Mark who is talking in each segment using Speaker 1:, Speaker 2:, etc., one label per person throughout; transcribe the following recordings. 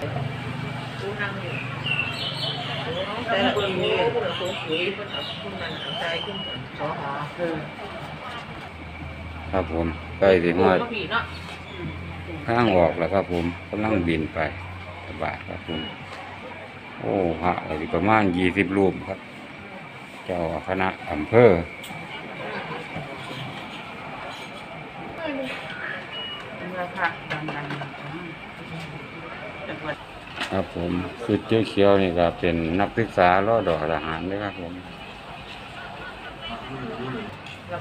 Speaker 1: ร
Speaker 2: ู้นั่งอยู่
Speaker 1: แต่ละคนมีคนสูงปุ๋ยคนเอาคนมันเอาใจขึ้นก่นสอหอคือ
Speaker 3: ครับผมใกล้ถึงว่า
Speaker 1: ผีเนาะ
Speaker 3: ข้างออกแล้วครับผมกำลังบินไปสบายครับผมโอ้ฮะอะไรประมาณยี่สิบรูปครับ เจ้าคณะอำเภอ
Speaker 1: เมื่อพระดัง
Speaker 3: ครับผมสุดเจ้าเขียวนี่ก็เป็นนักศึกษารอดอทหารเลยครับผม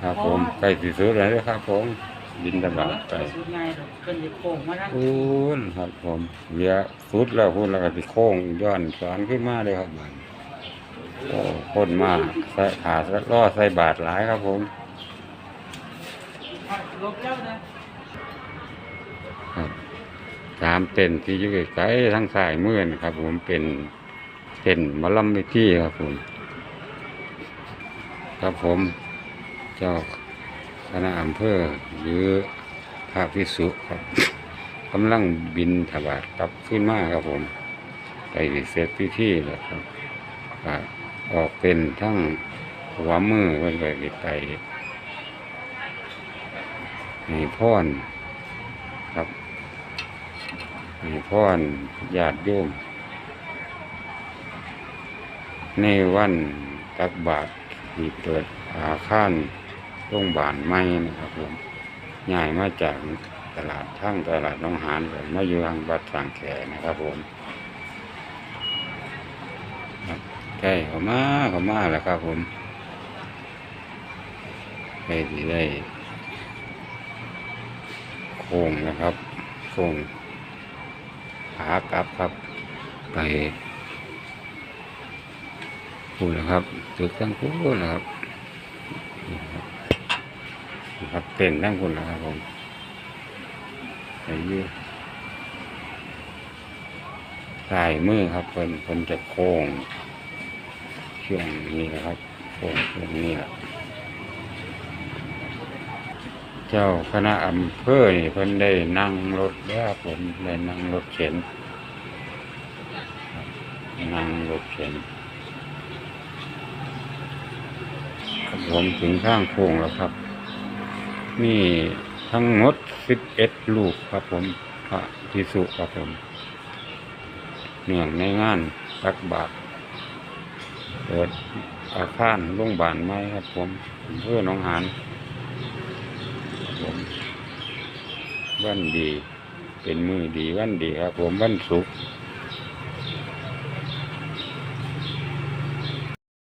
Speaker 3: ครับผมใกล้สิสุดแล้วเด้อครับ ผมบินตบาดไป
Speaker 1: สุดง่ายดอกเพิ่นจะโค้งมานะ
Speaker 3: พูนครับผมเหลือสุดแล้วพูนแล้วก็สิโค้งย้อนสอนขึ้นมาเลยครับมันโอ้คนมากใส่ขาล่อใส่บาทหลายครับผม
Speaker 1: ลบแล้วนะ
Speaker 3: ครับ สามเต็นที่อยู่ใกล้ทั้งสายมือนะครับ ผมเป็นเต็นมอลำเวทีครับผม ครับผม เจ้าคณะอำเภอหรือภาคพิสุครับกำลังบินถวายกลับขึ้นมาครับผม ไปเสร็จพิธีแล้วครับออกเป็นทั้งหัวมือไว้ไปไปให้พรครับ ให้พรญาติโยมในวันตักบาตรที่เปิดอาคารโรงพยาบาลใหม่นะครับผมย้ายมาจากตลาดทั้งตลาดน้องหานเลยมาอยู่ทางวัดสางแขนะครับผมใกล้เขามาเขามาแล้วครับผมใกล้ที่ได้โค้งนะครับโค้ง ขากลับครับ ไปพูดนะครับตึกทั้งคู่นะครับครับเต็นทั้งคุณนะครับผมใส่ยืดสายมือครับเพิ่นเพิ่นจะโค้งช่วงนี้นะครับโค้งช่วงนี้แหละ เจ้าคณะอำเภอนี่เพิ่นได้นั่งรถแล้วผมได้นั่งรถเข็น นั่งรถเข็นครับผมถึงข้างโค้งแล้วครับมีทั้งหมดสิบเอ็ดลูกครับผมพระพิสุครับผมเนื่องในงานตักบาตรเปิดอาคารโรงพยาบาลใหม่ครับผมเพื่อหนองหานครับ ผมวันดี เป็นมือดีวันดีครับ ผมวันศุกร์